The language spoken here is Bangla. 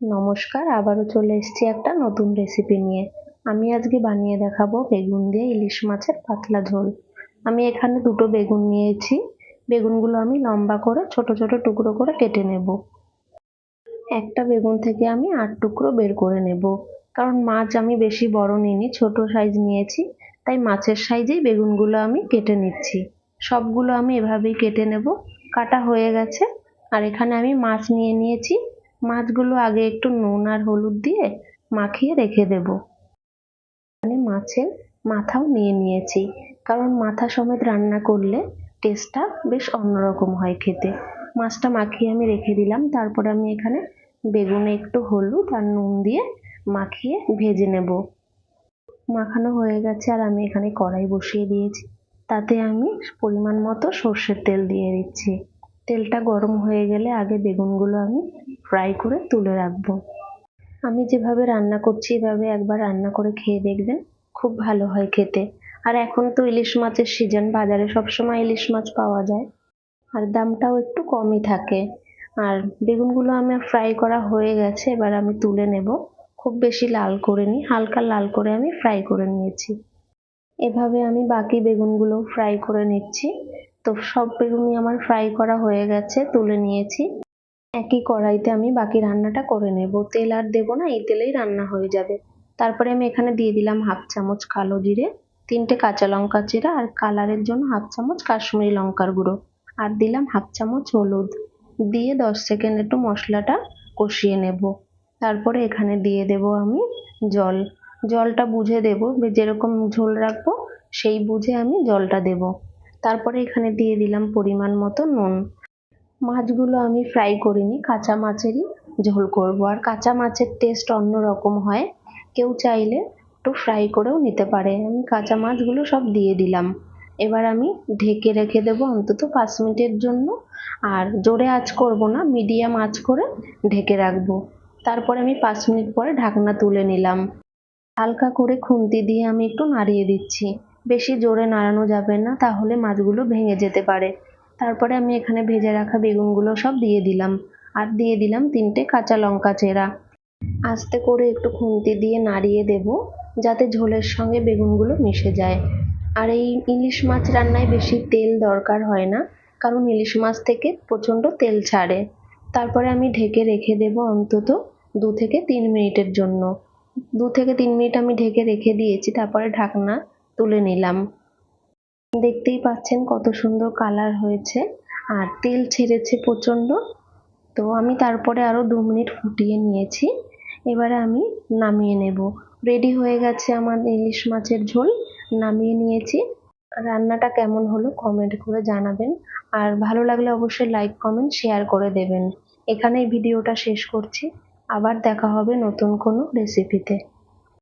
নমস্কার, আবারও চলে এসেছি একটা নতুন রেসিপি নিয়ে। আমি আজকে বানিয়ে দেখাবো বেগুন দিয়ে ইলিশ মাছের পাতলা ঝোল। আমি এখানে দুটো বেগুন নিয়েছি। বেগুনগুলো আমি লম্বা করে ছোট ছোট টুকরো করে কেটে নেব। একটা বেগুন থেকে আমি আট টুকরো বের করে নেব। কারণ মাছ আমি বেশি বড় নিইনি, ছোট সাইজ নিয়েছি, তাই মাছের সাইজেই বেগুনগুলো আমি কেটে নিচ্ছি। সবগুলো আমি এভাবেই কেটে নেব। কাটা হয়ে গেছে। আর এখানে আমি মাছ নিয়ে নিয়েছি মাছগুলো আগে একটু নুন আর হলুদ দিয়ে মাখিয়ে রেখে দেব। এখানে মাছের মাথাও নিয়ে নিয়েছি, কারণ মাথা সমেত রান্না করলে টেস্টটা বেশ অন্যরকম হয় খেতে। মাছটা মাখিয়ে আমি রেখে দিলাম, তারপর আমি এখানে বেগুনে একটু হলুদ আর নুন দিয়ে মাখিয়ে ভেজে নেব। মাখানো হয়ে গেছে আর আমি এখানে কড়াই বসিয়ে দিয়েছি, তাতে আমি পরিমাণ মতো সর্ষের তেল দিয়ে দিচ্ছি। তেলটা গরম হয়ে গেলে আগে বেগুনগুলো আমি ফ্রাই করে তুলে রাখব। আমি যেভাবে রান্না করছি, এভাবে একবার রান্না করে খেয়ে দেখবেন, খুব ভালো হয় খেতে। আর এখন তো ইলিশ মাছের সিজন বাজারে সবসময় ইলিশ মাছ পাওয়া যায়। আর দামটাও একটু কমই থাকে। আর বেগুনগুলো আমার ফ্রাই করা হয়ে গেছে, এবার আমি তুলে নেব। খুব বেশি লাল করে নিই হালকা লাল করে আমি ফ্রাই করে নিয়েছি। এভাবে আমি বাকি বেগুনগুলো ফ্রাই করে নিচ্ছি। তো সব বেগুনই আমার ফ্রাই করা হয়ে গেছে, তুলে নিয়েছি। একই কড়াইতে আমি বাকি রান্নাটা করে নেব। তেল আর দেবো না, এই তেলেই রান্না হয়ে যাবে। তারপরে আমি এখানে দিয়ে দিলাম হাফ চামচ কালো জিরে, তিনটে কাঁচা লঙ্কা চিরা আর কালারের জন্য হাফ চামচ কাশ্মীরি লঙ্কার গুঁড়ো। আর দিলাম হাফ চামচ হলুদ। দিয়ে দশ সেকেন্ড একটু মশলাটা কষিয়ে নেব। তারপরে এখানে দিয়ে দেব আমি জল। জলটা বুঝে দেব যেরকম ঝোল রাখব সেই বুঝে আমি জলটা দেব। তারপরে এখানে দিয়ে দিলাম পরিমাণ মতো নুন। মাছগুলো আমি ফ্রাই করিনি, কাঁচা মাছেরই ঝোল করব। আর কাঁচা মাছের টেস্ট অন্য রকম হয়। কেউ চাইলে একটু ফ্রাই করেও নিতে পারে। আমি কাঁচা মাছগুলো সব দিয়ে দিলাম। এবার আমি ঢেকে রেখে দেবো অন্তত পাঁচ মিনিটের জন্য। আর জোরে আঁচ করব না মিডিয়াম আঁচ করে ঢেকে রাখব। তারপরে আমি পাঁচ মিনিট পরে ঢাকনা তুলে নিলাম। হালকা করে খুন্তি দিয়ে আমি একটু নাড়িয়ে দিচ্ছি। বেশি জোরে নাড়ানো যাবে না, তাহলে মাছগুলো ভেঙে যেতে পারে। তারপরে আমি এখানে ভেজে রাখা বেগুনগুলো সব দিয়ে দিলাম। আর দিয়ে দিলাম তিনটে কাঁচা লঙ্কা চেরা। আস্তে করে একটু খুন্তি দিয়ে নাড়িয়ে দেব, যাতে ঝোলের সঙ্গে বেগুনগুলো মিশে যায়। আর এই ইলিশ মাছ রান্নায় বেশি তেল দরকার হয় না, কারণ ইলিশ মাছ থেকে প্রচণ্ড তেল ছাড়ে। তারপরে আমি ঢেকে রেখে দেব অন্তত দু থেকে তিন মিনিটের জন্য। দু থেকে তিন মিনিট আমি ঢেকে রেখে দিয়েছি, তারপরে ঢাকনা তুলে নিলাম। দেখতেই পাচ্ছেন কত সুন্দর কালার হয়েছে। আর তেল ছেড়েছে প্রচণ্ড। তো আমি তারপরে আরও দু মিনিট ফুটিয়ে নিয়েছি। এবারে আমি নামিয়ে নেব। রেডি হয়ে গেছে আমার ইলিশ মাছের ঝোল। নামিয়ে নিয়েছি। রান্নাটা কেমন হলো কমেন্ট করে জানাবেন। আর ভালো লাগলে অবশ্যই লাইক কমেন্ট শেয়ার করে দেবেন। এখানেই ভিডিওটা শেষ করছি। আবার দেখা হবে নতুন কোনো রেসিপিতে